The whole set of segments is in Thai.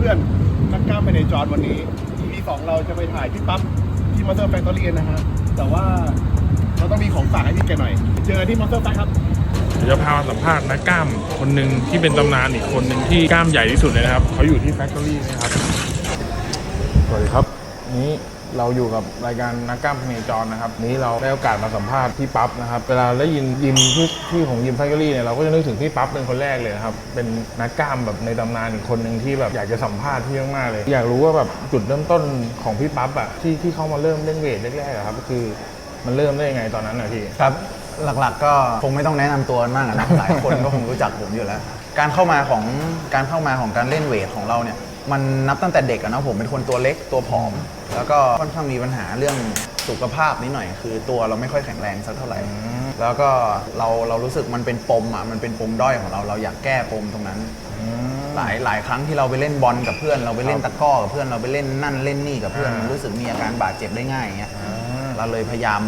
เพื่อนๆนักกล้ามไปในจอนวันนี้ EP สองเราจะไปถ่ายพี่ปั๊บที่มอเตอร์แฟคทอรี่นะฮะแต่ว่าเราต้องมีของฝากให้พี่แกหน่อย เจอกันที่มอเตอร์แฟคครับเดี๋ยวจะพามาสัมภาษณ์นักกล้ามคนหนึ่งที่เป็นตำนานอีกคนหนึ่งที่กล้ามใหญ่ที่สุดเลยนะครับเขาอยู่ที่แฟคทอรี่นะครับสวัสดีครับนี้ เราอยู่กับรายการนักกล้ามพเนจรนะครับนี้เราได้โอกาสมาสัมภาษณ์พี่ปั๊บนะครับเวลาได้ยินยิมที่ที่ของยิมแฟคทอรี่เนี่ยเราก็จะนึกถึงพี่ปั๊บเป็นคนแรกเลยครับเป็นนักกล้ามแบบในตำนานอีกคนหนึ่งที่แบบอยากจะสัมภาษณ์พี่มากๆเลย อยากรู้ว่าแบบจุดเริ่มต้นของพี่ปั๊บอะที่ที่เขามาเริ่มเล่นเวทแรกๆอะครับก็คือมันเริ่มได้ยังไงตอนนั้นอะพี่ครับหลักๆ ก็คงไม่ต้องแนะนำตัวมากนะหลายคนก็คงรู้จักผมอยู่แล้ว การเข้ามาของการเข้ามาของการเล่นเวทของเราเนี่ย มันนับตั้งแต่เด็กอะนะผมเป็นคนตัวเล็กตัวผอม แล้วก็ค่อนข้างมีปัญหาเรื่องสุขภาพนิดหน่อย คือตัวเราไม่ค่อยแข็งแรงสักเท่าไหร่ แล้วก็เราเรารู้สึกมันเป็นปมอะมันเป็นปมด้อยของเราเราอยากแก้ปมตรงนั้นหลายหลายครั้งที่เราไปเล่นบอลกับเพื่อน เราไปเล่นตะกร้อกับเพื่อนเราไปเล่นนั่นเล่นนี่กับเพื่อนอ่ามัมันรู้สึกมีอาการบาดเจ็บได้ง่ายอย่างเงี้ยเราเลยพยายาม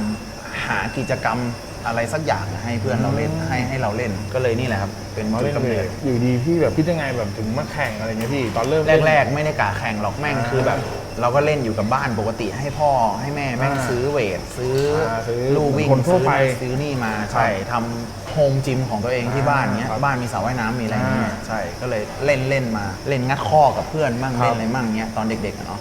หากิจกรรม อะไรสักอย่างให้เพื่อนเราเล่นให้ให้เราเล่นก็เลยนี่แหละครับเป็นมาจุดเล่นกำเวเนิทดอยู่ดีพี่แบบคิดยังไงแบบถึงมาแข่งอะไรเงี้ยพี่ตอนเริ่มเล่นแรก ๆ ไม่ได้กะแข่งหรอกแม่งอ่าคือแบบ เราก็เล่นอยู่กับบ้านปกติให้พ่อให้แม่แม่งอ่าซื้อเวทซื้ออาซื้อลู่วิ่งคนทั่วซื้อไปนั่นซื้อนี่มาใช่ทำโฮมจิมของตัวเองที่บ้านเนี้ยครับบ้านมีสระว่ายน้ำมีอะไรอย่างเงี้ยอ่าใช่ก็เลยเล่นเล่นมาเล่นงัดข้อกับเพื่อนมั่งครับเล่นอะไรมั่งเนี้ยตอนเด็กๆอะเนาะ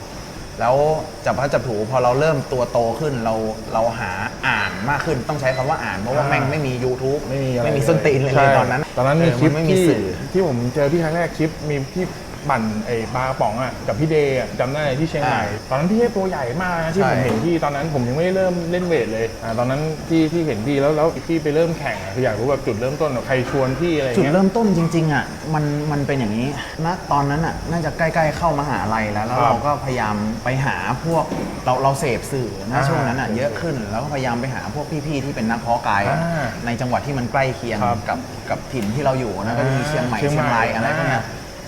แล้วจับพลัดจับผลูพอเราเริ่มตัวโตขึ้นเราเราหาอ่านมากขึ้นต้องใช้คำว่าอ่านเพราะว่าอ่าแม่งไม่มี YouTube ไม่มีอะไรไม่มีส้นตีนเลยใช่ตอนนั้นตอนนั้นมีเคลิปไม่มีที่สื่อ ที่ผมเจอพี่ครั้งแรกคลิปมีพี่ ปั่นไอ้ปลากระป๋องอะกับพี่เดย์อะจำได้ที่เชียงใหม่อ่าตอนนั้นพี่เทพตัวใหญ่มากนะที่ใช่ ผมเห็นพี่ตอนนั้นผมยังไม่ได้เริ่มเล่นเวทเลยอ่าตอนนั้นที่ที่เห็นพี่แล้วแล้วพี่ไปเริ่มแข่งอะคืออยากรู้แบบจุดเริ่มต้นแบบใครชวนพี่อะไรจุดเงี้ย เริ่มต้นจริงๆอะมันมันเป็นอย่างนี้ณตอนนั้นอะน่าจะใกล้ๆเข้ามหาลัยแล้วแล้วครับเราก็พยายามไปหาพวกเราเราเสพสื่อนะอ่าช่วงนั้นอะเยอะขึ้นแล้วก็พยายามไปหาพวกพี่ๆที่เป็นนักเพาะกายอะอ่าในจังหวัดที่มันใกล้เคียงครับกับกับถิ่นที่เราอยู่นะก็จะมีอ่าเชียงใหม่เชียงเชียงรายใหม่อะไรพวกเนี้ย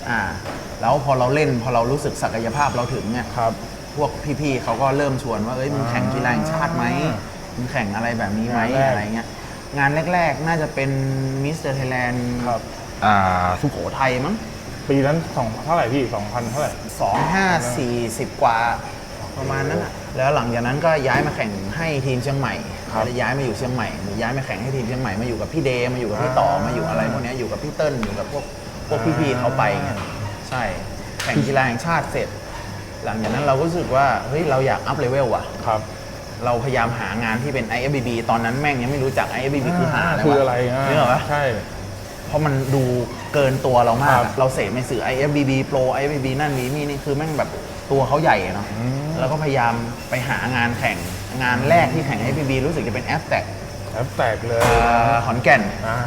อ่า แล้วพอเราเล่นพอเรารู้สึกศักยภาพเราถึงเนี่ยครับ พวกพี่ๆเขาก็เริ่มชวนว่าเอ้ยมึงแข่งกีฬาแห่งชาติไหมอ่ามึงแข่งอะไรแบบนี้ไหมงานแรก อะไรเงี้ยงานแรกๆ น่าจะเป็นมิสเตอร์ไทยแลนด์ครับอ่าสุโขทัยมั้ง ปีนั้นสองเท่าไหร่พี่สองพันเท่าไหร่สองห้าสี่สิบกว่าประมาณนั้นอะแล้วหลังจากนั้นก็ย้ายมาแข่งให้ทีมเชียงใหม่ครับแล้วย้ายมาอยู่เชียงใหม่หรือย้ายมาแข่งให้ทีมเชียงใหม่มาอยู่กับพี่เดย์มาอยู่กับพี่ต่อมาอยู่อะไรพวกเนี้ยอยู่กับพี่เติ้ลอยู่กับพวกพวกพี่ๆเขาไปเงี้ยใช่ แข่งกีฬาแห่งชาติเสร็จ หลังจากนั้นเราก็รู้สึกว่า เฮ้ย เราอยากอัพเลเวลว่ะ ครับ เราพยายามหางานที่เป็น IFBB ตอนนั้นแม่งยังไม่รู้จัก IFBB คือหาอะไรวะคืออะไรอะนึกออกปะใช่ เพราะมันดูเกินตัวเรามากครัอะบเราเสพในสื่อ IFBB Pro IFBB นั่นนี้นี่นี่คือแม่งแบบตัวเขาใหญ่อะเนาะอืมแล้วก็พยายามไปหางานแข่งงานแรกที่แข่ง IFBB รู้สึกจะเป็น a p t e c แล้วแตกเลยขอนแก่นอ่า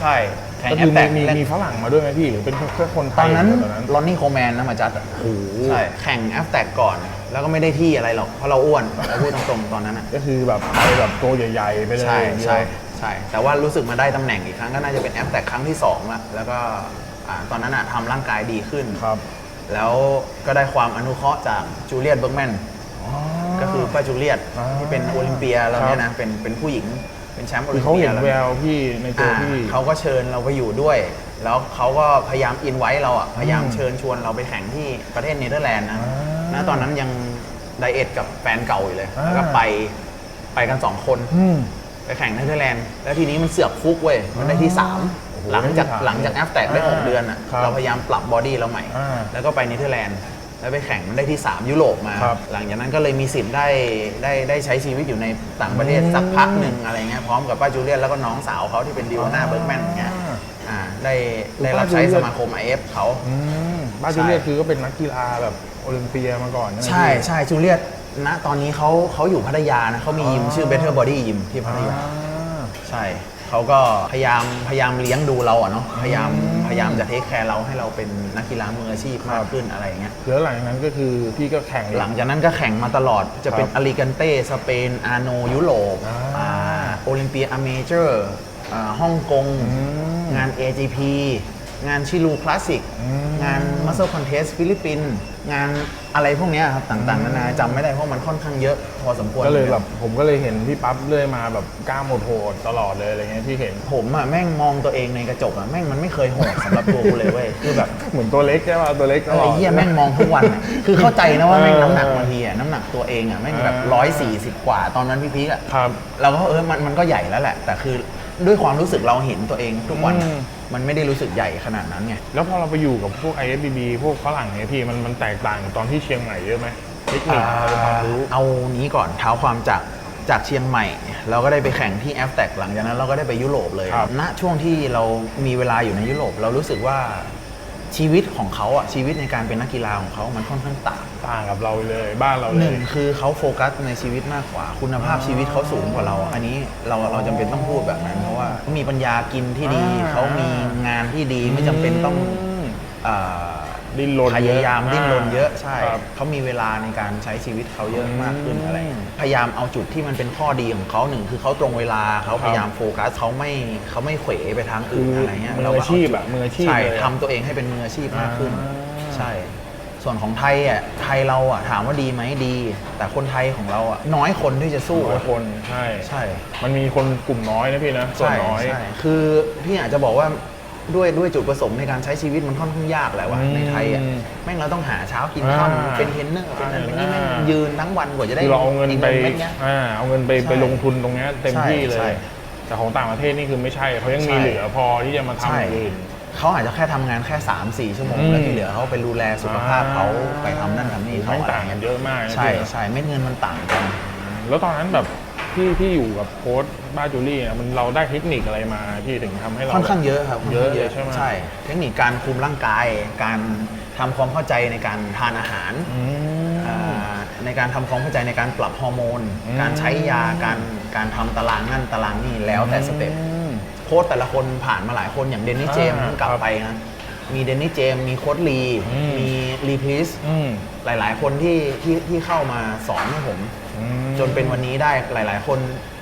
ใช่แข่ง ก็ a คื p อ t มี e c มีมีฝรั่งมาด้วยไหมพี่หรือเป็นแค่คนไทตอยนนั้นตอนนั้น ลอนนี่โคแมนนะมาจัดอะโอ้โหใช่แข่ง a p t e c ก่อน แล้วก็ไม่ได้ที่อะไรหรอก เพราะเราอ้วนเราพูดตรงๆตอนนั้นอะก็คือแบบไปแบบตัวใหญ่ ๆ ไปเลยใช่อย่างเดียวใช่ใช่ แต่ว่ารู้สึกมาได้ตำแหน่งอีกครั้งก็น่าจะเป็นแอปแต่ครั้งที่2ละแล้วก็อ่าตอนนั้นอะทำร่างกายดีขึ้นครับ แล้วก็ได้ความอนุเคราะห์จากจูเลียตเบิร์กแมน ก็คือป้าจูเลียตอ่าที่เป็นโอลิมเปียเราเนี่ยครันะบเป็นเป็นผู้หญิง เป็นแชมป์โอคืลิอมเขาเปีเห็ยนแล้วแววพี่ในตัวอ่าพี่ เขาก็เชิญเราไปอยู่ด้วย แล้วเขาก็พยายามอินไว้เราอะ พยายามอืมเชิญชวนเราไปแข่งที่ประเทศเนเธอร์แลนด์นะอ่านะตอนนั้นยังไดเอทกับแฟนเก่าอยู่เลย อ่า แล้วก็ไปไปกันสองคน อืม ไปแข่งเนเธอร์แลนด์ แล้วทีนี้มันเสือกฟุกเว้ย มันได้ที่ โอ้โห3 หลังจากได้ที่สามหลังจากแอฟแตกได้ อ่า6 เดือนอะ ครับเราพยายามปรับบอดี้เราใหม่ อ่า แล้วก็ไปเนเธอร์แลนด์ แล้วไปแข่งมันได้ที่ 3 ยุโรปมา ครับหลังจากนั้นก็เลยมีสิทธิ์ได้ได้ได้ใช้ชีวิตอยู่ในต่างประเทศอืมสักพักหนึ่งอะไรเงี้ยพร้อมกับป้าจูเลียนแล้วก็น้องสาวเขาที่เป็นดิวนาเบิร์กแมนอย่างเงี้ยอ่า อ่าได้ได้รับใช้สมาคม IF เขา อืมบ้านใช่จูเลียตคือก็เป็นนักกีฬาแบบโอลิมเปียมาก่อนไหมใช่พี่ ใช่จูเลียตณตอนนี้เขาเขาอยู่พัทยานะเขามียิมอ๋อชื่อ Better Body ยิมที่พัทยาใช่ เขาก็พยายามพยายามเลี้ยงดูเราอะเนาะพยายามอืมพยายามจะเทคแคร์เราให้เราเป็นนักกีฬามืออาชีพมากขึ้นอะไรอย่างเงี้ยแล้วหลังจากนั้นก็คือพี่ก็แข่งหลังจากนั้นก็แข่งมาตลอดจะเป็นครับอลิกันเต้สเปนอาโนยุโรปอ่าอ่าโอลิมเปียอเมเจอร์อ่าฮ่องกงอืมงาน AGP งานชิลูคลาสสิกงานมัสเซ e คอนเทสฟิลิปปินส์งานอะไรพวกเนี้ยครับต่างๆนานาจำไม่ได้เพราะมันค่อนข้างเยอะพอสมควรก็เลยแบบผมก็เลยเห็นพี่ปั๊บเรื่อยมาแบบกล้ามโหดๆตลอดเลยอะไรเงี้ยที่เห็นผมอะแม่งมองตัวเองในกระจกอะแม่งมันไม่เคยโหดสำหรับตัวกูเลยเว้ยคือแบบเหมือนตัวเล็กใช่ป่ะตัวเล็กตเออลอดไอ้เหี้ยแม่งมองทุกวันอะคือเข้าใจนะว่าแม่งเออน้ำหนักบางทีอะน้ำหนักตัวเองอะแม่งแบบอ่าร้อยสี่สิบกว่าตอนนั้นพี่พีกอะครับเราก็เออมันมันก็ใหญ่แล้วแหละ แต่คือด้วยความรู้สึกเราเห็นตัวเองทุกวันอะอื มมันไม่ได้รู้สึกใหญ่ขนาดนั้นไง แล้วพอเราไปอยู่กับพวก IFBB พวกฝรั่งเนี่ยพี่มันมันแตกต่างกับตอนที่เชียงใหม่เยอะไหมเทคนิคอะไรความรู้ เอานี้ก่อนเท้าความจากจากเชียงใหม่ เราก็ได้ไปแข่งที่แอฟแตกหลังจากนั้นเราก็ได้ไปยุโรปเลย ครับ ณ ช่วงที่เรามีเวลาอยู่ในยุโรป เรารู้สึกว่า ชีวิตของเขาอะชีวิตในการเป็นนักกีฬาของเขามันค่อนข้างต่างต่างกับเราเลยบ้านเราหเลนึ่งย คือเขาโฟกัสในชีวิตมากกว่า คุณภาพชีวิตเขาสูงกว่าเรา อันนี้เราเราจำเป็นต้องพูดแบบนั้น เพราะว่าเขามีปัญญากินที่ดี อ่า เขามีงานที่ดีไม่จำเป็นต้องมอ่า ดิ้นรนพยายามเยอะดิ้นรนเยอะใช่ครับ เขามีเวลาในการใช้ชีวิตเขาเยอะมากขึ้นอืมอะไร พยายามเอาจุดที่มันเป็นข้อดีของเขาหนึ่งคือเขาตรงเวลาเขาครับพยายามโฟกัสเขาไม่เขาไม่เขวไปทางอื่นคือออะไรเงี้ยมือเก็อาชีพอะมืออาชีพใช่เลยอะ ทำตัวเองให้เป็นมืออาชีพมากขึ้นอ่าใช่ ส่วนของไทยอะไทยเราอะถามว่าดีไหมดี แต่คนไทยของเราอะน้อยคนที่จะสู้น้อยคน ใช่ ใช่ มันมีคนกลุ่มน้อยนะพี่นะส่วนใช่น้อย ใช่ คือพี่อาจจะบอกว่า ด้วยด้วยจุดประสงค์ในการใช้ชีวิตมันค่อนข้างยากแหละว่ะอืมในไทยอะแม่งเราต้องหาเช้ากินอ่าค่ำเป็นเทรนเนอร์เป็นนั่นเป็นนี่แม่งอ่า ยืนทั้งวันกว่าจะได้คือเราเอาเงินไปเม็ดเนี้ย อ่าเอาเงินไปใช่ไปลงทุนตรงเนี้ยเต็มใช่ที่เลใช่ยแต่ของต่างประเทศนี่คือไม่ใช่เขายังมีใช่ เหลือพอที่จะมาทำใช่อย่างอื่น เขาอาจจะแค่ทำงานแค่ 3 4 ชั่วโมง อืม แล้วที่เหลือเขาไปดูแลสุขภาพเขาอ่าไปทำนั่นทำนี่เขาแม่งอะไรต่างกันเยอะมากนะใช่พี่นะใช่เม็ดเงินมันต่างกัน แล้วตอนนั้นแบบ ที่ที่อยู่กับโค้ชบ้าจูลี่เนี่ยมันเราได้เทคนิคอะไรมาที่ถึงทำให้เรา ค่อนข้างเยอะครับเยอะค่นข้างเลยใช่ไหม ใช่ เทคนิคการคุมร่างกาย การทำความเข้าใจในการทานอาหารอืม อ่าในการทำความเข้าใจในการปรับฮอร์โมน อืม การใช้ยา การการทำตารางนั่นตารางนี่แล้วแต่สเต็ป อืม โค้ชแต่ละคนผ่านมาหลายคนอย่างเดนนี่เจมส์อ่าเพิ่งกลับครับไปนะ มีเดนนี่เจมส์มีโค้ชลี อืม มีรีพลิส อืม หลาย ๆ คนที่ที่ที่เข้ามาสอนให้ผม อืมจนเป็นวันนี้ได้หลาย ๆ คน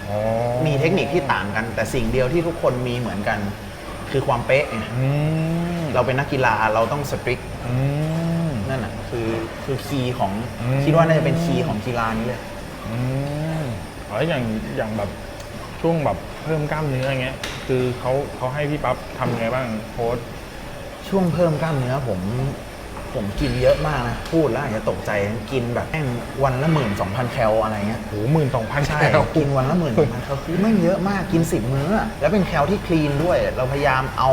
อ๋อมีเทคนิคที่ต่างกัน แต่สิ่งเดียวที่ทุกคนมีเหมือนกัน คือความเป๊ะไงอืมเราเป็นนักกีฬาเราต้องสตริกอืม นั่นแหะคือคือคีย์ของอืม คิดว่าน่าจะเป็นคีย์ของกีฬานี้เลย อืมแล้วอย่างอย่างแบบช่วงแบบเพิ่มกล้ามเนื้ออย่างเงี้ย คือเขาเขาให้พี่ปั๊บทำไงบ้างโค้ชช่วงเพิ่มกล้ามเนื้อผม ผมกินเยอะมากนะ พูดแล้วอาจจะตกใจกินแบบแม่งวันละหมื่นสองพันแคลอะไรเงี้ยโหหมื่นสองพันใช่แคลกินวันละหมื่นสองพันแคลคือแม่งเยอะมากกิน10มื้ออะแล้วเป็นแคลที่คลีนด้วย เราพยายามเอา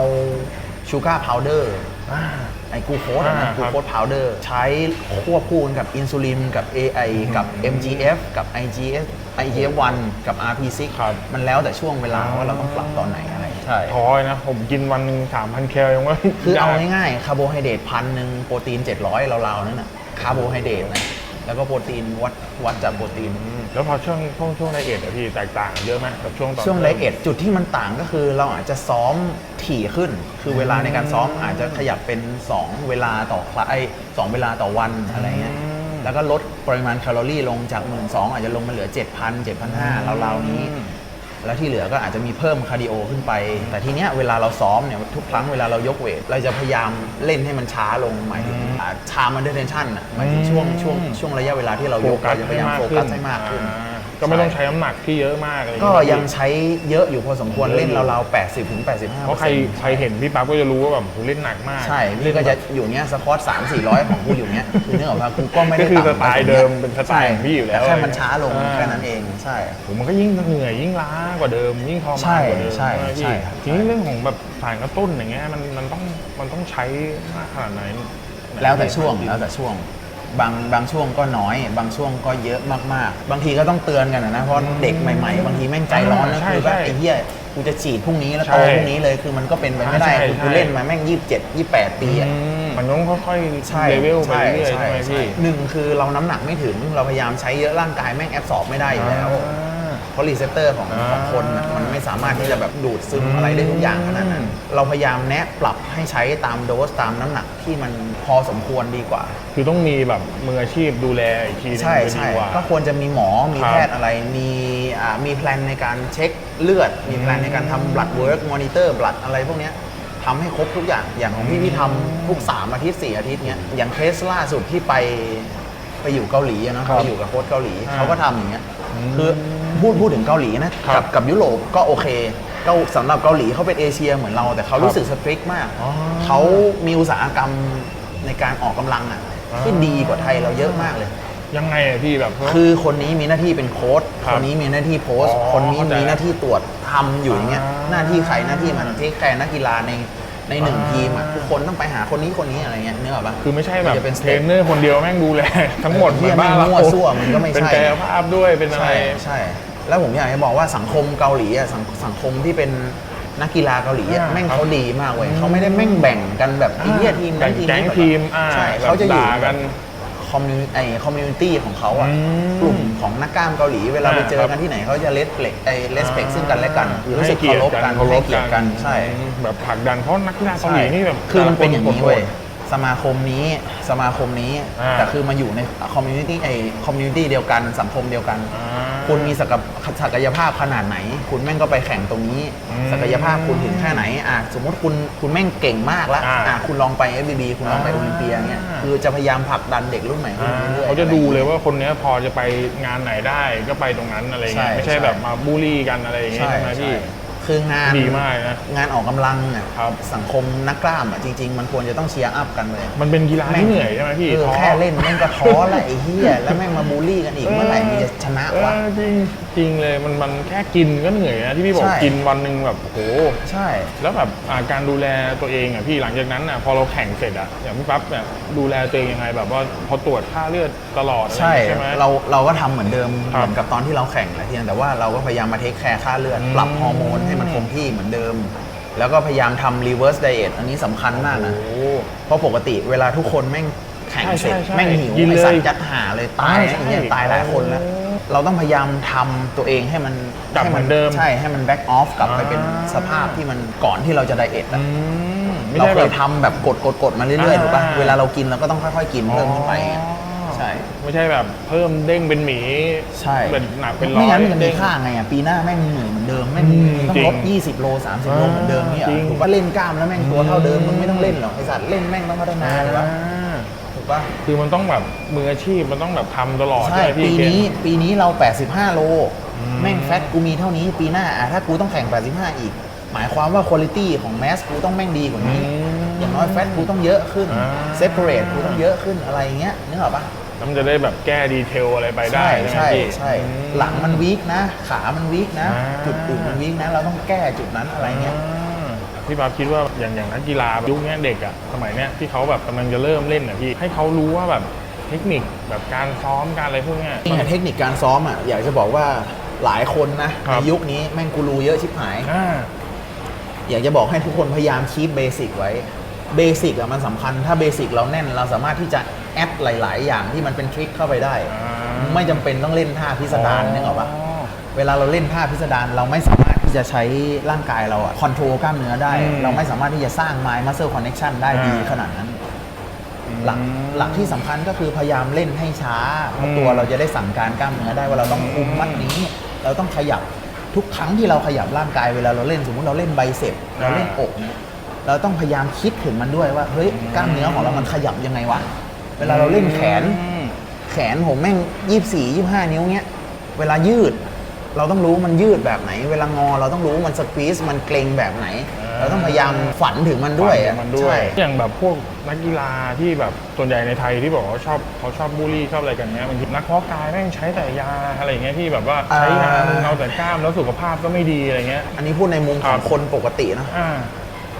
ชูการ์พาวเดอร์อ่าไอ้กลูโคสอะอ่านะกลูโคสพาวเดอร์ใช้ควบคู่กันกับอินซูลินกับ AI กับ MGF กับ IGF IGF-1 กับ RP6 ครับมันแล้วแต่ช่วงเวลาอ่าว่าเราต้องปรับตอนไหนอะไร ใช่ ท้อยนะ ผมกินวันหนึ่งสามพันแคลยังว่าคือเอายกง่ายๆคาร์โบไฮเดรตพันหนึ่งโปรตีน 700ราวๆนั่นน่ะคาร์โบไฮเดรตนะแล้วก็โปรตีนวัดวัดจากโปรตีน แล้วพอช่วงช่วงช่วงไดเอทอะพี่แตกต่างเยอะไหมกับช่วงตอนช่วงไดริ่มเอทจุดที่มันต่างก็คือเราอาจจะซ้อมถี่ขึ้น คือเวลาในการซ้อมอาจจะขยับเป็น 2 เวลาต่อคลาไอ้สองเวลาต่อวันอะไรเงี้ยอืมแล้วก็ลดปริมาณแคลอรี่ลงจาก1 2ื่นอาจจะลงมาเหลือ 7,000 7,500ราวๆนี้อืม แล้วที่เหลือก็อาจจะมีเพิ่มคาร์ดิโอขึ้นไป แต่ทีเนี้ยเวลาเราซ้อมเนี่ยทุกครั้งเวลาเรายกเวท เราจะพยายามเล่นให้มันช้าลงหมายถึงอ่าชามันเดเทนชั่นอะหมายถึงช่วงช่วงช่วงระยะเวลาที่เราโฟยกกัสเราจะพให้ยายามมากโฟขึ้กันสให้มากขึ้นอ่า ก็ไม่ต้องใช้น้ำหนักที่เยอะมากอะไรอางก็เงี้ยังใช้เยอะอยู่พอสมควรเยอะเล่นอยู่ราวๆ80ถึง85เพราะใครใครเห็นพี่ปั๊บก็จะรู้ว่าแบบผมเล่นหนักมากใช่พี่ก็จะอยู่เนี้ยสควอต3 400 ของกูอยู่เนี้ยคือเนื่องจากว่ากูก็ไม่ได้ก็คือสต่ำไตล์เดิมเป็นสไตล์ของพี่อยู่แล้วต่แค่มันช้าลงอ่าแค่นั้นเองใช่ ผมมันก็ยิ่งเหนื่อยยิ่งล้ากว่าเดิม ยิ่งทรมานกว่าเดิมใช่ใช่ไหมพี่ใช่ครับ ทีนี้เรื่องของแบบสารกระตุ้นอย่างเงี้ยมันมันต้องมันต้องใช้มากขนาดไหน แล้วแต่ช่วงแล้วแต่ช่วง บางบางช่วงก็น้อย บางช่วงก็เยอะมากๆ บางทีก็ต้องเตือนกันนะนะเพราะเด็กใหม่ๆ บางทีแม่งใจร้อนนะใช่คือแบบใช่ไอ้เหี้ยกูจะฉีดพรุ่งนี้แล้วใช่โตพรุ่งนี้เลยคือมันก็เป็นไปไม่ได้ใช่คือกูใช่ เล่นมาแม่ง27 28ปีอะอืมมันต้องค่อยใช่ๆเลเวลไปเรื่อยๆใช่ไหมพี่หนึ่งคือเราน้ำหนักไม่ถึงเราพยายามใช้เยอะร่างกายแม่งแอบสอบไม่ได้อยู่แล้ว อ่า เพราะรีเซพเตอร์ของอ่าของคนน่ะมัน ไม่สามารถที่จะแบบดูดซึมอะไรได้ทุกอย่างขนาดนั้น เราพยายามแนะปรับให้ใช้ตามโดสตามน้ำหนักที่มันพอสมควรดีกว่า คือต้องมีแบบมืออาชีพดูแลอีกทีนึงใช่จะดีใช่กว่า ก็ควรจะมีหมอมีครับแพทย์อะไรมีอ่ามีแพลนในการเช็คเลือด มีแพลนในการทำ blood work monitor blood อะไรพวกเนี้ยททำให้ครบทุกอย่างอย่างของพี่พี่ทำทุก 3 อาทิตย์ 4 อาทิตย์เนี้ยอย่างเคสล่าสุดที่ไปไปอยู่เกาหลีอะเนาะครับไปอยู่กับโค้ชเกาหลีอ่า เขาก็ทำอย่างเงี้ย คือพูดพูดถึงเกาหลีนะครับกับกับยุโรปก็โอเคเกาสำหรับเกาหลีเขาเป็นเอเชียเหมือนเราแต่เขารู้สึกสตริกมากอ๋อเขามีอุตสาหกรรมในการออกกำลังอะที่ดีกว่าไทยเราเยอะมากเลย ยังไงอะพี่แบบคือคนนี้มีหน้าที่เป็นโค้ดครับคนนี้มีหน้าที่โพสต์อ๋อคนนี้เข้าใจมีหน้าที่ตรวจทำอยู่อย่างเงี้ยอ่าหน้าที่ใครหน้าที่มันเทคแคร์นักกีฬาใน ในหนึ่งอ่าทีมอะทุกคนต้องไปหาคนนี้คนนี้อะไรเงี้ยนึกออกปะคือไม่ใช่แบบจะเป็นเทรนเนอร์คนเดียวแม่งดูแลทั้งหมดเหี้ยเหมือนบ้านแม่งเรามั่วซั่วมันก็ไม่ใช่เป็นกายภาพด้วยเป็นอะไรใช่ใช่แล้วผมอยากจะบอกว่าสังคมเกาหลีอะสังสังคมที่เป็นนักกีฬาเกาหลิอะอ่าแม่งครับเขาดีมากเว้ยเขาไม่ได้แม่งแบ่งกันแบบไอ้เหี้ยทีมนั้นทีมแก๊งนี้ทีมอ่าใช่แบบเขาจะอยู่ด่ากัน คอมมิวไอคอมมิวนิตี้ของเขาอะอืมกลุ่มของนักกล้ามเกาหลี เวลาอ่าไปเจอครักันบที่ไหนเขาจะเลสเปกไอเลสเปกซึ่งกันและกันคือรู้ให้สึกเกียเคารรติพกักันนเคารให้พเกียรติกันใช่ แบบผลักดันเพราะนักกีฬาเกาหลีนี่แบบคือมันเป็นอย่างนี้โหเว้ยดสมาคมนี้ สมาคมนี้ อ่า แต่คือมาอยู่ในคอมมิวนิตี้ไอคอมมิวนิตี้เดียวกัน สังคมเดียวกัน อ่า คุณมีศักยศักยภาพขนาดไหน คุณแม่งก็ไปแข่งตรงนี้ อืมศักยภาพคุณถึงแค่ไหนอะสมมติคุณคุณแม่งเก่งมากแล้วอ่าอะคุณลองไป FBB คุณลองไปอ่า โอลิมเปียเงี้ยคือจะพยายามผลักดันเด็กรุ่นใหม่ขึ้นอ่าเรื่อยๆ เขาจะดูเลยว่าคนเนี้ยพอจะไปงานไหนได้ก็ไปตรงนั้นอะไรเงี้ยใช่ไม่ใช่ใช่แบบมาบูลลี่กันอะไรอย่างเงี้ยใช่ใช่ไหมใช่พี่ คืองานดีมากนะ งานออกกำลังอะครับ สังคมนักกล้ามอะจริง ๆ มันควรจะต้องเชียร์อัพกันเลยมันเป็นกีฬาที่เหนื่อยใช่ไหมพี่เออท้อแค่เล่นแม่งก็ท้อแล้วไอ้เหี้ยแล้วแม่งมาบูลลี่กันอีกเมื่อไหร่มันจะชนะวะเออจริงจริงเลยมันมันแค่กินก็เหนื่อยนะที่พี่บอกใช่ กินวันหนึ่งแบบโห ใช่ แล้วแบบอ่าการดูแลตัวเองอะพี่หลังจากนั้นอะพอเราแข่งเสร็จอะอย่างพี่ปั๊บแบบดูแลตัวเองยังไงแบบว่าพอตรวจค่าเลือดตลอดอะไรใช่ใช่ไหม เราเราก็ทำเหมือนเดิมครับเหมือนกับตอนที่เราแข่งแหละเพียงแต่ว่าเราก็พยายามมาเทคแคร์ค่าเลือด อืมปรับฮอร์โมนให้มันคงที่เหมือนเดิม แล้วก็พยายามทำ reverse diet อันนี้สำคัญมากนะ โอ้ เพราะปกติเวลาทุกคนแม่งแข่งเสร็จ ใช่ใช่แม่งหิวกินไอเลยสัตว์ยัดหาเลยตายใช่ไอ้เนี่ยตายหลายคนแล้วโอ้เราต้องพยายามทำตัวเองให้มันกลับให้เหมือนเดิมใช่ให้มัน back off กลับไปเป็นอ่า สภาพที่มันก่อนที่เราจะไดเอทอือะมไม่เราใช่เคแบยบทำแบบกดกดกดมาเรื่อยๆอ่าถูกป่ะเวลาเรากินเราก็ต้องค่อยๆกินเพิ่มขึ้นไปไงอ๋อใช่ ไม่ใช่แบบเพิ่มเด้งเป็นหมีใช่เป็นหนักเป็นร้อยไม่งั้นมันจะมีเด้ง ค่าไงอะปีหน้าแม่งเหนื่อยเหมือนเดิมแม่งอืมต้องจริงลด20 โล 30 โลเหมือนเดิมเนี่ยจริง ถูกป่ะเล่นกล้ามแล้วแม่งตัวเท่าเดิมมึงไม่ต้องเล่นหรอกไอสัตว์เล่นแม่งต้องพัฒนาเลยวะอ่าถูกป่ะคือมันต้องแบบมืออาชีพมันต้องแบบทำตลอดใช่ไหมพี่ปีเกณฑ์นี้ปีนี้เรา 85 โลอืมแม่งแฟตกูมีเท่านี้ปีหน้าอะถ้ากูต้องแข่ง 85 อีก หมายความว่าคุณภาพของแมสกูต้องแม่งดีกว่านี้อย่างน้อยแฟตกูต้องเยอะขึ้นอ่า เซปเปอเรตกูต้องเยอะขึ้นอะไรอย่างเงี้ยนึกออกปะ แล้วมันจะได้แบบแก้ดีเทลอะไรไปได้ใช่ไหมใช่พี่ ใช่อืมหลังมันวีคนะ ขามันวีคนะ อ่า จุดอื่นมันวีคนะ เราต้องแก้จุดนั้นอะไรเงี้ย อ่าพี่ป๊าบคิดว่าอย่างอย่างนักกีฬายุคเนี้ยเด็กอะสมัยเนี้ยที่เขาแบบกำลังจะเริ่มเล่นอะพี่ให้เขารู้ว่าแบบเทคนิคแบบการซ้อมการอะไรพวกเนี้ย จริงๆอะเทคนิคการซ้อมอะอยากจะบอกว่าหลายคนนะครัในบยุคนี้แม่งกูรูเยอะชิบหาย อ่า อยากจะบอกให้ทุกคนพยายามคีบเบสิกไว้เบสิกอะมันสำคัญถ้าเบสิกเราแน่นเราสามารถที่จะ แอดหลาย ๆ อย่างที่มันเป็นทริคเข้าไปได้อ่าไม่จำเป็นต้องเล่นท่าพิสดารนึกออกปะเวลาเราเล่นท่าพิสดารเราไม่สามารถที่จะใช้ร่างกายเราอะคอนโทรลกล้ามเนื้อได้ อืมเราไม่สามารถที่จะสร้าง mind muscle connection ได้ดีอ่าขนาดนั้น หลักอืมหลักที่สำคัญก็คือพยายามเล่นให้ช้าเพราะอืมตัวเราจะได้สั่งการกล้ามเนื้อได้ว่าเราต้องคุมมัดนี้ เราต้องขยับทุกครั้งที่เราขยับร่างกายเวลาเราเล่นสมมติเราเล่นไบเซ็ปเราเล่นอกเนี่ยเราต้องพยายามคิดถึงมันด้วยว่าเฮ้ยกล้ามเนื้อของเรามันขยับยังไงวะ เวลาเราเล่นแขนอืมแขนผมแม่งยี่สี่ยี่ห้านิ้วเนี้ย เวลายืด เราต้องรู้มันยืดแบบไหน เวลางอเราต้องรู้มันสควีสมันเกรงแบบไหนอ่าเราต้องพยายามฝันถึงมันด้วยฝัอะนมันด้วย ใช่ อย่างแบบพวกนักกีฬาที่แบบส่วนใหญ่ในไทยที่บอกว่าชอบเขาชอบบูลลี่ชอบอะไรกันเนี้ยบางทีนักเพาะกายแม่งใช้แต่ยาอะไรอย่างเงี้ยที่แบบว่าใช้งานเอาแต่กล้ามแล้วสุขภาพก็ไม่ดีอะไรเงี้ย อันนี้พูดในมุมขครัองบ คนปกตินะ อ่า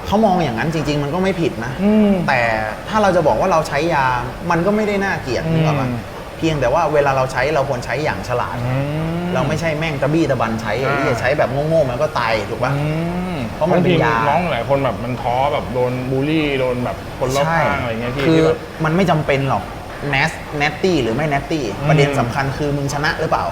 เขามองอย่างนั้นจริง ๆ มันก็ไม่ผิดนะ อืม แต่ถ้าเราจะบอกว่าเราใช้ยา มันก็ไม่ได้น่าเกลียดอืมนึกออกปะเพียงแต่ว่าเวลาเราใช้เราควรใช้อย่างฉลาด อืเราไม่ใช่แม่งตะบี้ตะบันใช้อ่า ที่จะใช้แบบโง่ๆมันก็ตายถูกปะ อืมเพราะมันเป็นบงทียาน้องหลายคนแบบมันท้อแบบโดนบูลลี่โดนแบบคนรอบข้างอะไรเงี้ยที่คือที่แบบ มันไม่จำเป็นหรอก แนสแนตตี้หรือไม่แนตตี้อืมประเด็นสำคัญคือมึงชนะหรือเปล่า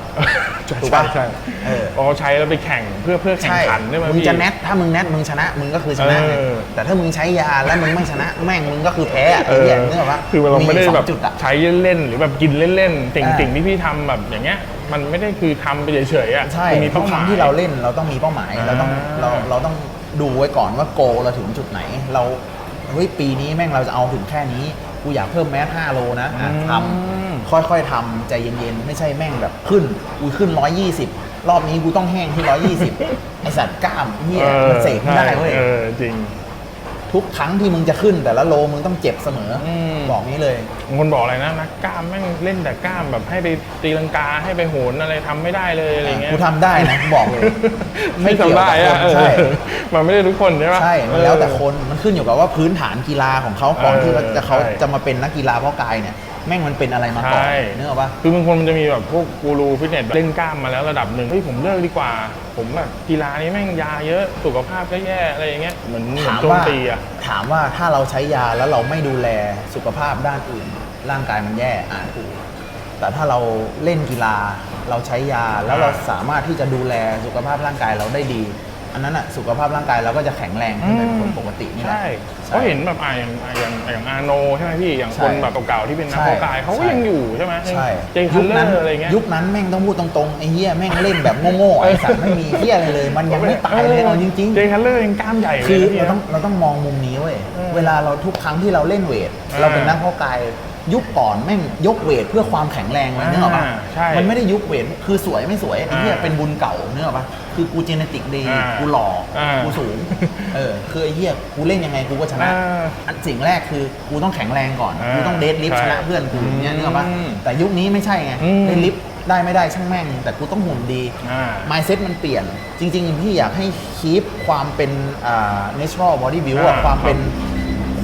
ใช่ถูกปะใช่เออพอใช้แล้วไปแข่งเพื่อเพื่อแข่งใช่ขันได้ไหมมึงพี่ จะแนทถ้ามึงแนทมึงชนะ มึงก็คือชนะไงเออ แต่ถ้ามึงใช้ยาแล้วมึงไม่ชนะแม่งมึงก็คือแพ้อะเอไอ้อเหี้ยนึกออกปะคือเราไม่ได้สองแบบจุดอะ ใช้เล่นๆหรือแบบกินเล่นๆสิ่งอ่าสิ่งที่พี่ทำแบบอย่างเงี้ย มันไม่ได้คือทำไปเฉยๆอะใช่คือมีทุเป้ากหครั้มางย ที่เราเล่นเราต้องมีเป้าหมาย เราต้องอ่าเราเราต้องดูไว้ก่อนว่าโกเราถึงจุดไหน เราเฮ้ยปีนี้แม่งเราจะเอาถึงแค่นี้ กูอยากเพิ่มแมส5โลนะอะทอืมำค่อยๆทำใจเย็นๆ ไม่ใช่แม่งแบบขึ้นกูขึ้น 120 รอบนี้กูต้องแห้งที่ 120ไอสัตว์กล้ามเฮียมันเสกไม่ได้เว้ยเออจริง ทุกครั้งที่มึงจะขึ้น แต่ละโลมึงต้องเจ็บเสมออม บอกนี้เลย บางคนบอกอะไรนะนักกล้ามแม่งเล่นแต่กล้ามแบบให้ไปตีลังกาให้ไปโหนอะไรทำไม่ได้เลยอะไรเงี้ยกูทำได้นะกูบอกเลย ไม่ทำได้อะไม่เกี่ยวกับคนใช่เออมันไม่ได้ทุกคนใช่ปะ ใช่ มันแล้วแต่คน มันขึ้นอยู่กับว่าพื้นฐานกีฬาของเขาก่อนเออที่จะเขาใช่จะมาเป็นนักกีฬาเพาะกายเนี่ย แม่งมันเป็นอะไรมาก่อนใช่ เนื้ออกปะ คือบางคนมันจะมีแบบพวกกูรูฟิตเนสแบบเล่นกล้ามมาแล้วระดับหนึ่งเฮ้ยผมเลิกดีกว่า ผมแบบกีฬานี้แม่งยาเยอะสุขภาพก็แย่อะไรอย่างเงี้ยเหมือนเหมือนถามโจมว่าตีอะถามว่าถ้าเราใช้ยาแล้วเราไม่ดูแลสุขภาพด้านอื่น ร่างกายมันแย่อ่าถูกแต่ถ้าเราเล่นกีฬาเราใช้ยาแล้วเราสามารถที่จะดูแลสุขภาพร่างกายเราได้ดี อันนั้นอะสุขภาพร่างกายเราก็จะแข็งแรงขึ้นเป็นคนปกตินี่แหละ ใช่เพราะเห็นแบบอ่าอย่างอ่าอย่างอย่างอาโนใช่ไหมพี่อย่างใช่คนแบบเก่าๆที่เป็นนักใช่เพาะกายเขาก็ใช่ยังอยู่ใช่ไหมใช่เจคัลเลอร์อะไรเงี้ย ยุคนั้นแม่งต้องพูดตรงๆไอ้เหี้ยแม่งเล่นแบบโง่ๆไอ้สัตว์ไม่มีเหี้ยอะไรเลย มันยังไม่ตายเลยเอาจริงเจคัลเลอร์ยังกล้ามใหญ่ๆเลยคือนะพี่เรานะ ต้องเราต้องมองมุมนี้เว้ย เออเวลาเราทุกครั้งที่เราเล่นเวท อ่าเราเป็นนักเพาะกาย ยุคก่อนแม่งยกเวทเพื่อความแข็งแรงเลยอ่านึกออกปะใช่มันไม่ได้ยุคเวทคือสวยไม่สวยไอ้เหี้ยอ่าเป็นบุญเก่านึกออกปะคือกูเจเนติกดีอ่ากูหล่ออากูสูงเออคือไอ้เหี้ยกูเล่นยังไงกูก็ชนะอ่าอันสิ่งแรกคือกูต้องแข็งแรงก่อนอ่ากูต้องเดดลิฟต์ใช่ชนะเพื่อนกูอย่างเนี่ยนึกออกปะอืมแต่ยุคนี้ไม่ใช่ไงอืมเดดลิฟต์ได้ไม่ได้ช่างแม่ง แต่กูต้องหุ่นดีอ่า mindset มันเปลี่ยน จริง ๆ พี่อยากให้คีปความเป็นอ่า natural body build อะอ่าความเป็น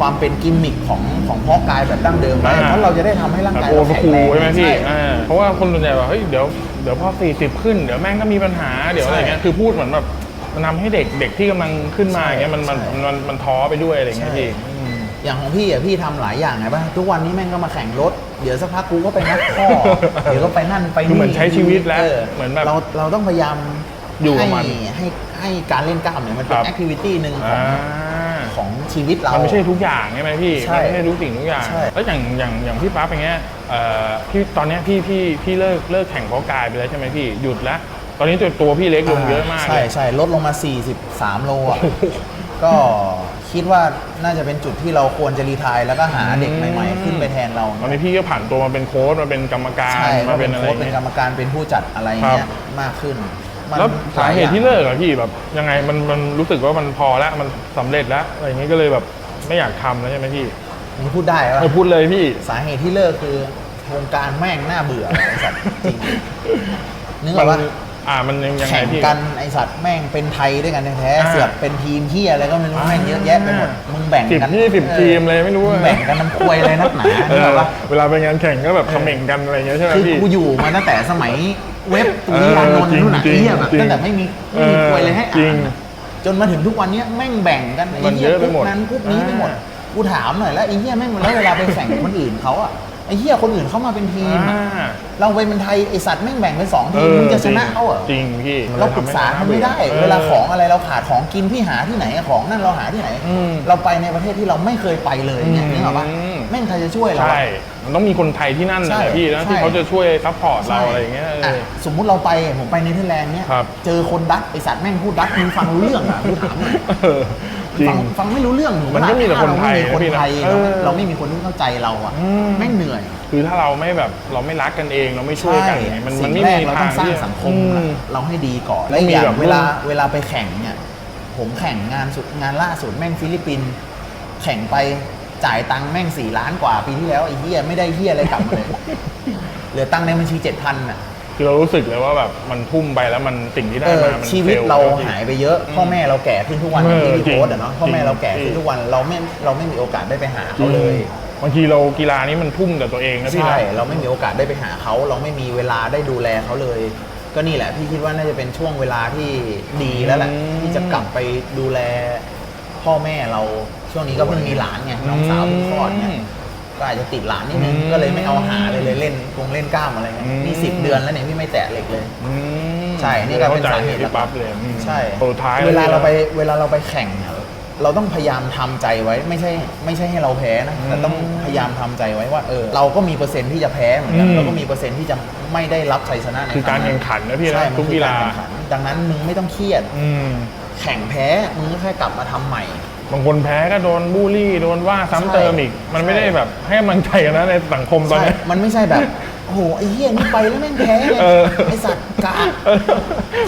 ความเป็นกิมมิคของของเพาะกายแบบดั้งเดิมไว้อ่า เพราะเราจะได้ทำให้ร่างแบบกายโอเราเวอร์แข็งคูแรงใช่ไหมพี่ใช่ อ่าเพราะว่าคนส่วนใหญ่บอกเฮ้ยเดี๋ยวเดี๋ยวพอ40ขึ้นเดี๋ยวแม่งก็มีปัญหาเดี๋ยวอะไรเงี้ยใช่คือพูดเหมือนแบบมันทำให้เด็กเด็กที่กำลังขึ้นมาอย่างเงี้ยมันมันใช่ มันมันท้อไปด้วยอะไรเงี้ยใช่พี่อืมอย่างของพี่อะพี่ทำหลายอย่างไงป่ะทุกวันนี้แม่งก็มาแข่งรถ เดี๋ยวสักพักกูก็ไปนักข้อ เดี๋ยวก็ไปนั่นไปคือนี่เหมือนใช้ชีวิตแล้วออเหมือนแบบเราเราต้องพยายามอยู่กับมันให้ให้ให้การเล่นกล้ามเนี่ยมันเป็คนรับแอคทิวิตี้หนึ่งของอ่าของ ชีวิตเรา มันไม่ใช่ทุกอย่างใช่ไหมพี่ ใช่มันไม่ใช่ทุกสิ่งทุกอย่าง ใช่ แล้วอย่างอย่างอย่างพี่ปั๊บอย่างเงี้ยเอ่อพี่ตอนเนี้ยพี่พี่พี่เลิกเลิกแข่งเพาะกายไปแล้วใช่ไหมพี่ หยุดแล้วตอนนี้ตัวตัวพี่เล็กลงเยอะมากใช่เลยใช่ลดลงมา 43 โลอะ ก็คิดว่าน่าจะเป็นจุดที่เราควรจะรีไทายแล้วก็หาเด็กใหม่ ๆ ขึ้นไปแทนเราตอนนี้พี่ก็ผ่านตัวมาเป็นโค้ชมาเป็นกรรมการใช่มามาเป็เป็นนอะไรโค้ชเป็นเงี้ยกรรมการเป็นผู้จัดอะไรเงี้ยมากขึ้น มันแล้วสาเหตุที่ลเลิกอะพี่แบบยังไงมันมันรู้สึกว่ามันพอแล้วมันสำเร็จแล้วอะไรเงี้ยก็เลยแบบไม่อยากทำแล้วใช่ไหมพี่มึงพูดได้ปะเออพูดเลยพี่ สาเหตุที่เลิกคือวงการแม่งน่าเบื่อไอสัตว์จริงนึกออกปะมันอ่ามันยังยังไงแข่งพี่ กันไอสัตว์แม่งเป็นไทยด้วยกันแท้อ่าๆเสือกเป็นทีมที่อะไรก็ไม่รู้อ่าแม่งเยอะแยะไปหมด มึงแบ่งสิบกันยี่สิบทีมเลยไม่รู้มึงแบ่งกันน้ำควยอะไรนักหนาเอนึกอออกปะเวลาไปงานแข่งก็แบบคอมเมนต์กันอะไรเงี้ยใช่ไหมคือพี่ กูอยู่มาตั้งแต่สมัย เว็บตุลิยานนท์เออจริงนู่นน่ะจริงไอ้เหี้ยแบบจริงตั้งแต่ไม่มีไม่มีเออควยเลยให้จริอ่างนอะจนมาถึงทุกวันเนี้ยแม่งแบ่งกันไอ้มันเหี้ยเยอะไปกรุ๊หมปดนั้นกรุ๊ปนี้ไปหมดอ่ากูถามหน่อยแล้วไอ้เหี้ยแม่งแล้วเวลาไปแข่งกับคนอื่นเขาอะไอ้เหี้ยคนอื่นเขามาเป็นทีมอะอ่าเราไปเป็นไทยไอสัตว์แม่งแบ่งเป็นสองเอทีมอมึงจะชนะเขาเหรอจริงพี่เราปรึกษาเขาไม่ได้ออเวลาของอะไรเราขาดของกินพี่หาที่ไหนอะของนั่นเราหาที่ไหนอืมเราไปในประเทศที่เราไม่เคยไปเลยเนี่ยอืมนึกออกปะ แม่งใครจะช่วยเราใช่ อะมันต้องมีคนไทยที่นั่นใช่นะพี่นะใช่ที่เขาจะช่วยซัพพอร์ตเราอะไรอย่างเงี้ยเออ อะสมมุติเราไปผมไปเนเธอร์แลนด์เนี่ยครับ เจอคนดัตช์ไอสัตว์แม่งพูดดัตช์มึงฟังรู้เรื่องอะกูถามหน่อย เออจริฟัง งฟังไม่รู้เรื่องหมันก็มีแต่คนไทยถ้าเราไม่มีคนไทยนะพี่นะเราไม่เออเราไม่มีคนที่เข้าใจเราอะอืม แม่งเหนื่อย คือถ้าเราไม่แบบเราไม่รักกันเองเราไม่ช่วยกันเนี่ยมันมัสิ่นงไม่แรมีกเราทาต้องงสร้างที่สังคมอือะเราให้ดีก่อนต้และองอีกมีอย่างแบบ เวลารุ่นเวลาไปแข่งเนี่ย ผมแข่งงานสุดงานล่าสุดแม่งฟิลิปปินส์แข่งไป จ่ายตังค์แม่งสี่ล้านกว่าปีที่แล้วไอ้เหี้ยไม่ได้เหี้ยอะไรกลับมาเลย เหลือตังค์ในบัญชีเจ็ดพันอะ คือเรารู้สึกเลยว่าแบบมันทุ่มไปแล้วมันสิ่งที่ได้เออมามัน ชีวิตฟลเราจงๆหายไปเยอะ พ่อแม่เราแก่ขึ้นทุกวันเออที่พี่จริงโพสต์อะเนาะพ่อแม่เราแก่จริง ขึ้นทุกวันเราไม่เราไม่มีโอกาสได้ไปหาจริเขางเลย บางทีเรากีฬานี้มันทุ่มแต่ตัวเองนะพี่ใช่ นะ เราไม่มีโอกาสได้ไปหาเขา เราไม่มีเวลาได้ดูแลเขาเลย ก็นี่แหละ พี่คิดว่าน่าจะเป็นช่วงเวลาที่ดีแล้วแหละอืม ที่จะกลับไปดูแลพ่อแม่เรา ช่วงนี้ก็เพิ่งมีหลานไงน้องสาวเพิ่งคลอดไงอืมก็อาจจะติดหลานนิดนึงอืมก็เลยไม่เอาหาเลยเลยเล่นคงเล่นกล้ามอะไรเงี้ยอืมนี่สิบเดือนแล้วเนี่ยพี่ไม่แตะเหล็กเลยอืมใช่นี่ก็เป็นสาเหตุที่ปั๊บเลยอืมใช่สุดท้ายเวลาแเราไปเวลาเราไปแข่งเนี่ยเราต้องพยายามทำใจไว้ไม่ใช่ไม่ใช่ให้เราแพ้นะแต่ต้องพยายามทำใจไว้ว่าเออเราก็มีเปอร์เซ็นต์ที่จะแพ้เหมือนกันอืมเราก็มีเปอร์เซ็นต์ที่จะไม่ได้รับชัยชนะในคือการแข่งขันนะพี่นะใช่มันทุกคือกีฬาการแข่งขันดังนั้นมึงไม่ต้องเครียดอืมแข่งแพ้มึงก็แค่กลับมาทำใหม่ บางคนแพ้ก็โดนบูลลี่โดนว่าซ้ำเติมอีก มันไม่ได้แบบให้กำลังใจกันนะในสังคมตอนใช่นี้ มันไม่ใช่แบบ โอ้โห ไอ้เหี้ยนี่ไปแล้วแม่งแพ้เลยเออไอ้สัตว์กากเออ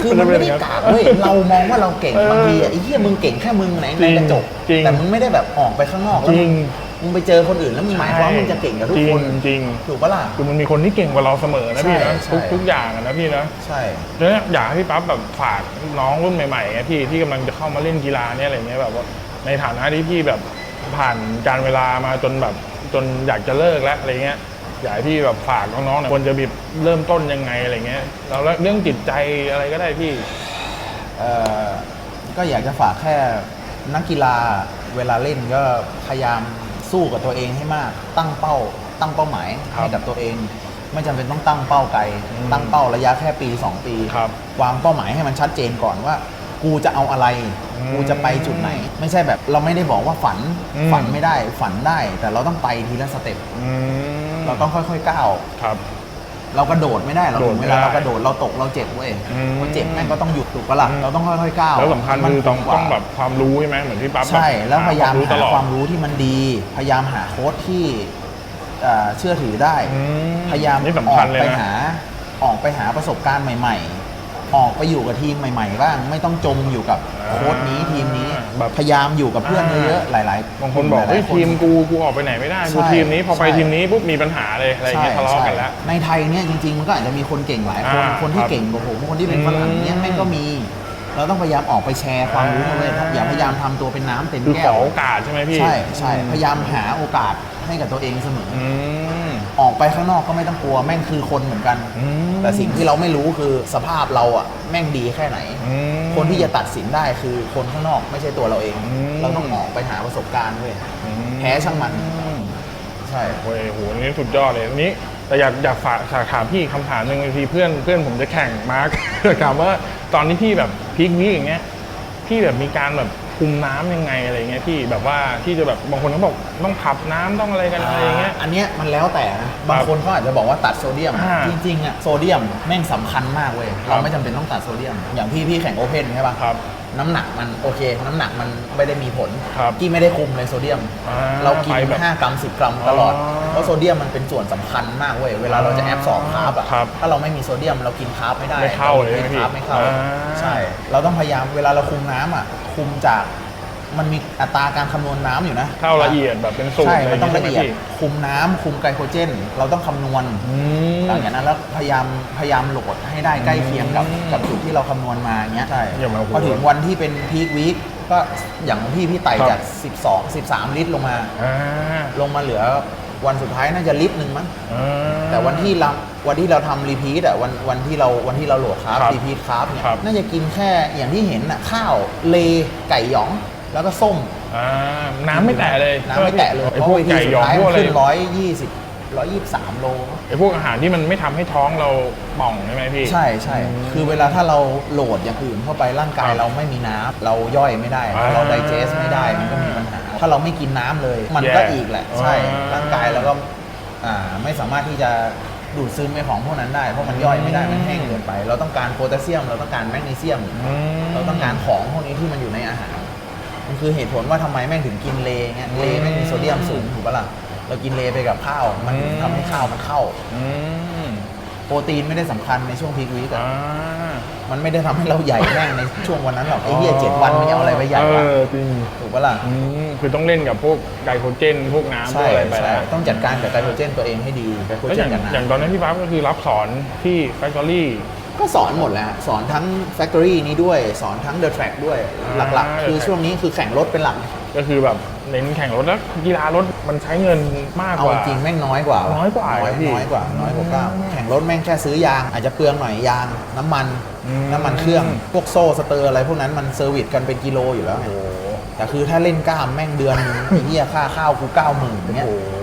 คือมันไม่ได้กากเว้ยเรามองว่าเราเก่ง เออบางทีอะไอ้เหี้ยมึงเก่งแค่มึงไหนจริในงกระจก จริงแต่มึงไม่ได้แบบออกไปข้างนอกจแล้วริง มึงไปเจอคนอื่นแล้วมึงหมายความว่ามึงจะเก่งกับทุกคนจริงจริงถูกปะล่ะ คือมันมีคนที่เก่งกว่าเราเสมอนะพี่นะใช่ทุกใช่ ทุกอย่างอะนะพี่นะใช่ แล้วอยากให้พี่ปั๊บแบบฝากน้องรุ่นใหม่ๆไงพี่ที่กำลังจะเข้ามาเล่นกีฬาเนี่ยอะไรเงี้ยแบบว่า ในฐานะที่พี่แบบผ่านการเวลามาจนแบบจนอยากจะเลิกแล้วอะไรเงี้ยอยากให้พี่แบบฝากน้องๆหน่อยควรจะแบบเริ่มต้นยังไงอะไรเงี้ยแล้วเรื่องจิตใจอะไรก็ได้พี่ เอ่อก็อยากจะฝากแค่นักกีฬาเวลาเล่นก็พยายามสู้กับตัวเองให้มาก ตั้งเป้า ตั้งเป้าหมายครับให้กับตัวเอง ไม่จำเป็นต้องตั้งเป้าไกล อืมตั้งเป้าระยะแค่ปี 2 ปีครับวางเป้าหมายให้มันชัดเจนก่อนว่า กูจะเอาอะไรอืมกูจะไปจุดไหน ไม่ใช่แบบเราไม่ได้บอกว่าฝันอืมฝันไม่ได้ฝันได้ แต่เราต้องไปทีละสเต็ปอืมเราต้องค่อยๆก้าวครับเรากระโดดไม่ได้เราโดดถึงไม่เวลาได้เรากระโดดเราตกเราเจ็บเว้ยอืมพอเจ็บแม่งก็ต้องหยุดถูกปะล่ะอืมเราต้องค่อยๆก้าวแล้วสำคัญคือต้องมันกว่าต้องแบบความรู้ใช่ไหมเหมือนพี่ปั๊บใช่บบแล้วพยายามรู้ตหาลอดความรู้ที่มันดี พยายามหาโค้ชที่เอ่อเชื่อถือได้อืมพยายามนี่อสำคัอญกเลยไปนะหาออกไปหาประสบการณ์ใหม่ ๆ ออกไปอยู่กับทีมใหม่ๆบ้าง ไม่ต้องจมอยู่กับโค้ชนี้ทีมนี้แบบพยายามอยู่กับเพื่อนเยอะๆหลายๆบางคนบอกหลเฮ้ยๆทีมกูกูออกไปไหนไม่ได้กูใช่ทีมนี้พอไปใช่ทีมนี้ปุ๊บมีปัญหาเลยอะไรอย่างเงี้ยทะเลาะกันแล้วใช่ในไทยเนี่ยจริงๆมันก็อาจจะมีคนเก่งหลายคนอ่าคนที่ครับเก่งกว่าผมคนที่เป็นฝรั่งเนี่ยอืมแม่งก็มีเราต้องพยายามออกไปแชร์ความรู้มาเลยอ่าอย่าพยายามทำตัวเป็นน้ำเต็มคือแก้ขวอโอกาสใช่ไหมพี่ใช่ใช่พยายามหาโอกาสให้กับตัวเองเสมอ ออืมออกไปข้างนอกก็ไม่ต้องกลัวแม่งคือคนเหมือนกัน อืม แต่สิ่งที่เราไม่รู้คือสภาพเราอะแม่งดีแค่ไหน อืม คนที่จะตัดสินได้คือคนข้างนอกไม่ใช่ตัวเราเอง อืม เราต้องออกไปหาประสบการณ์เว้ยอืมแพ้ช่างมันใช่ โอ้ยโหนี่สุดยอดเลยนี้แต่อยากอยากฝากอยากถามพี่คำถามหนึ่งบางทีเพื่อนเพื่อนผมจะแข่งมาร์ค ถามว่าตอนนี้พี่แบบพีควีอย่างเงี้ยพี่แบบมีการแบบ คุมน้ำยังไงอะไรเงี้ยพี่แบบว่าที่จะแบบบางคนเขาบอกต้องขับน้ำต้องอะไรกันอะไรอย่างเงี้ยอันเนี้ยมันแล้วแต่นะบางคนเขาอาจจะบอกว่าตัดโซเดียมอ่าจริงๆอะโซเดียมแม่งสำคัญมากเว้ยครับเราไม่จำเป็นต้องตัดโซเดียม อย่างพี่พี่แข่งโอเพนใช่ปะครับ น้ำหนักมันโอเค น้ำหนักมันไม่ได้มีผลครับที่ไม่ได้คุมเลยโซเดียม อ่าเรากิน ไปแบบ5 กรัม 10 กรัมตลอด อ๋อเพราะโซเดียมมันเป็นส่วนสำคัญมากเว้ยเวลาเราจะแอบสอบคาร์บอะครับถ้าเราไม่มีโซเดียมเรากินคาร์บไม่ได้ไม่เข้าเลยรใช่ไหมพี่คาร์บไม่เข้าอ่า ใช่ เราต้องพยายามเวลาเราคุมน้ำอะคุมจาก มันมีอัตราการคำนวณน้ำอยู่นะเข้าละเอียดแบบเป็นสูตรใช่อะไรมันต้องย่าละใช่เอียดไหมพี่คุมน้ำคุมไกลโคเจน เราต้องคำนวณอืมหลังจากนั้นแล้วพยายามพยายามโหลดให้ได้ใกล้เคียงกับอืมกับจุดที่เราคำนวณมาอย่างเงี้ยใช่อย่ามาโหพอถึงวันที่เป็นพีควีคก็อย่างของพี่พี่ไต่ครับจาก 12 13 ลิตรลงมาอ่าลงมาเหลือวันสุดท้ายน่าจะลิตรหนึ่งมั้งอ่าแต่วันที่เราวันที่เราทำรีพีทอะวันวันที่เราวันที่เราโหลดคาร์บครับรีพีทคาร์บเนี่ยครับน่าจะกินแค่อย่างที่เห็นอะข้าวเลไก่หยอง แล้วก็ส้มอ่าน้ำไม่แตะเลยน้ำไม่แตะเลยไอพวกไก่หยองพวกอะไรขึ้นร้อยยี่สิบร้อยยี่สิบสามโลไอพวกอาหารที่มันไม่ทำให้ท้องเราป่องใช่ไหมพี่ ใช่ใช่อืมคือเวลาถ้าเราโหลดอย่างอื่นเข้าไปร่างกายครับเราไม่มีน้ำเราย่อยไม่ได้อ่าเราไดเจสไม่ได้มันก็มีปัญหา ถ้าเราไม่กินน้ำเลย มันก็แย่อีกแหละ ใช่อ่าร่างกายเราก็อ่าไม่สามารถที่จะดูดซึมไอของพวกนั้นได้ เพราะมันย่อยไม่ได้ มันแห้งเกินไป เราต้องการโพแทสเซียม เราต้องการแมกนีเซียมอืมเราต้องการของพวกนี้ที่มันอยู่ในอาหาร มันคือเหตุผลว่าทำไมแม่งถึงกินเลเงี้ยเลแม่งมีโซเดียมสูงถูกปะล่ะเรากินเลไปกับข้าว มันถึงทำให้ข้าวมันเข้าอืมโปรตีนไม่ได้สำคัญในช่วงพีควีกอะอ่ามันไม่ได้ทำให้เราใหญ่แม่งในช่วงวันนั้นหรอกไอ้เหี้ยเจ็ดวันมันจะเอาอะไรไปใหญ่เอวะอจริงถูกปะล่ะอืมคือต้องเล่นกับพวกไกลโคเจนพวกน้ำพวใช่กอะไรไปใช่แล้วต้องจัดการกับไกลโคเจนตัวเองให้ดีไกลโคแล้วเจอนย่างกับอย่างน้ำตอนนั้นพี่ปั๊บก็คือรับสอนที่แฟคทอรี่ ก็สอนหมดแล้วสอนทั้ง Factory นี้ด้วย สอนทั้ง The Track ด้วยอ่าหลักๆ คือ The Track ช่วงนี้คือแข่งรถเป็นหลัก ก็คือแบบเน้นแข่งรถแล้วกีฬารถมันใช้เงินมากเอากว่าจริงแม่งน้อยกว่า น้อยกว่าน้อยเหรอพี่น้อยกว่าน้อยกว่าเก้าแข่งรถแม่งแค่ซื้อยาง อาจจะเปลืองหน่อยยางน้ำมันอืมน้ำมันเครื่องพวกโซ่สเตอร์อะไรพวกนั้นมันเซอร์วิสกันเป็นกิโลอยู่แล้วไงโอ้โหแต่คือถ้าเล่นกล้ามแม่งเดือนนึงไอ้เหี้ยค่าข้าวกูเก้าหมื่นอย่างเงี้ยโอ้โห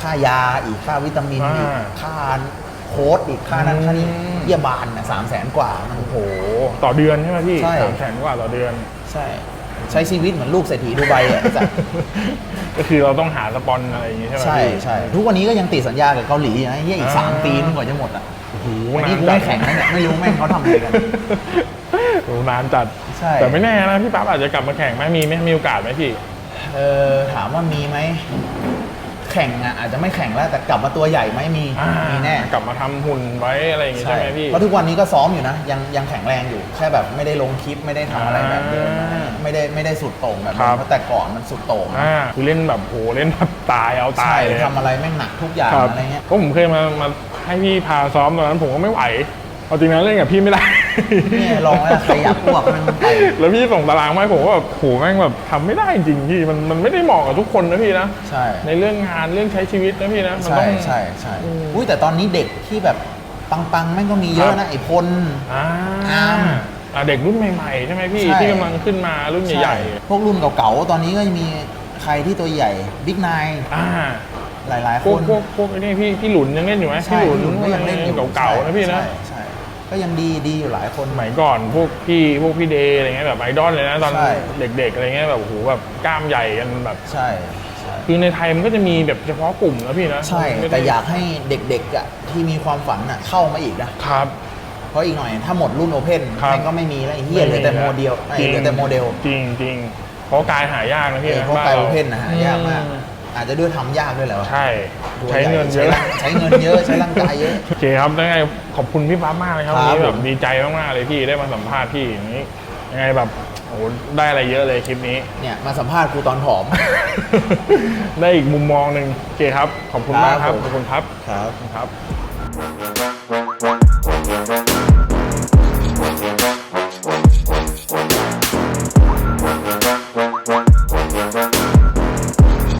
ค่ายาอีกค่าวิตามินอีกอ่าค่า โค้ดอีกค่านั้นค่านี้อืมเยี่ยบานอะสามแสนกว่ามันโอ้โห ต่อเดือนใช่ไหมพี่ใช่ สามแสนกว่าต่อเดือน ใช่ ใช้ชีวิตเหมือนลูกเศรษฐีดูไบอะไอ้สัสก็คือเราต้องหาสปอนอะไรอย่างงี้ใช่ไหมใช่พี่ใช่ทุกวันนี้ก็ยังติดสัญญากับเกาหลีนะไอ้เหี้ยอีกอ่าสามปีนึงกว่าจะหมดอะโอ้โหวันนี้กูจัไม่แข่งนะเนี่ยไม่รู้แม่งเขาทำอะไรกัน โอ้โหนานจัด ใช่ แต่ไม่แน่นะพี่ปั๊บอาจจะกลับมาแข่งไหมมีไหมมีโอกาสไหมพี่ เออถามว่ามีไหม แข่งอะอาจจะไม่แข่งแล้วแต่กลับมาตัวใหญ่ไหมมีอ่ามีแน่กลับมาทำหุ่นไว้อะไรอย่างงี้ใช่ไหมพี่ เพราะทุกวันนี้ก็ซ้อมอยู่นะ ยังยังแข็งแรงอยู่ แค่แบบไม่ได้ลงคลิปไม่ได้ทำอะไรแบบเดิมอ่าไม่ได้ไม่ได้สุดโต่งแบบครัเดิบมเพราะแต่ก่อนมันสุดโต่งอ่าคือเล่นแบบโหเล่นแบบตายเอาตาใช่ยเลยทำอะไรแม่งหนักทุกอย่างครับอะไรเงี้ยก็ผมเคยมามาให้พี่พาซ้อมตอนนั้นผมก็ไม่ไหว เอาจริงนะเล่นกับพี่ไม่ได้ เนี่ยลองแล้วใครอยากอ้วกแม่งไป แล้วพี่ส่งตารางมาให้ผมก็แบบโหแม่งแบบทำไม่ได้จริงๆพี่มันมันไม่ได้เหมาะกับทุกคนนะพี่นะใช่ ในเรื่องงานเรื่องใช้ชีวิตนะพี่นะมันใช่ต้อง ใช่ใช่อืมอุ้ยแต่ตอนนี้เด็กที่แบบปังๆแม่งก็มีเยคอะรับนะไอ้พล อ่าอ้ามอ่าเด็กรุ่นใหม่ๆใช่ไหมพี่ใช่ ที่กำลังขึ้นมารุ่นใหญ่พวกรุ่นเก่าๆตอนนี้ก็จะมีใครที่ตัวใหญ่บิ๊กนายๆอ่าหลายๆพควกน พวกพวกไอ้นี่พี่พี่หลุนยังเล่นอยู่ไหมใช่พี่หลุนพี่หลุนก็ยังเล่นอยู่เก่าๆนะพี่นะใช่ใช่ ก็ยังดีดีอยู่หลายคน สมัยก่อนพวกพี่พวกพี่เดย์อะไรเงี้ยแบบไอดอลเลยนะตอนใช่ เด็กๆอะไรเงี้ยแบบโอ้โหแบบกล้ามใหญ่กันแบบ ใช่ใช่ คือในไทยมันก็จะมีแบบเฉพาะกลุ่มนะพี่นะใช่ ไม่ได้แต่อยากให้เด็กๆอะที่มีความฝันอะเข้ามาอีกนะ ครับ เพราะอีกหน่อยถ้าหมดรุ่นโอเพนครับแม่งก็ไม่มีแล้วไอ้เหี้ยเหลือแต่โมเดลไอ้จริงเหลือแต่โมเดล จริงจริงเพราะกายหายากนะพี่เออนะเพราะบ้ไปรโอเพนนะหายากมาก อื อาจจะด้วยทำยากด้วยแหละวะใช่ ตัวใช้เงินเยอะใร่างใช้เงินเยอะ ใช้ร่างกายเยอะ โอเคครับยังไงขอบคุณพี่ปั๊บมากเลยครับครัวันบนี้แบบผมดีใจมากๆเลยพี่ได้มาสัมภาษณ์พี่อย่างนี้ยังไงแบบโอ้โหได้อะไรเยอะเลยคลิปนี้ เนี่ยมาสัมภาษณ์กูตอนผอม ได้อีกมุมมองหนึ่งโอเคครับ ขอบคุณมากครับครับผม ขอบคุณครับครับขอบคุณครับ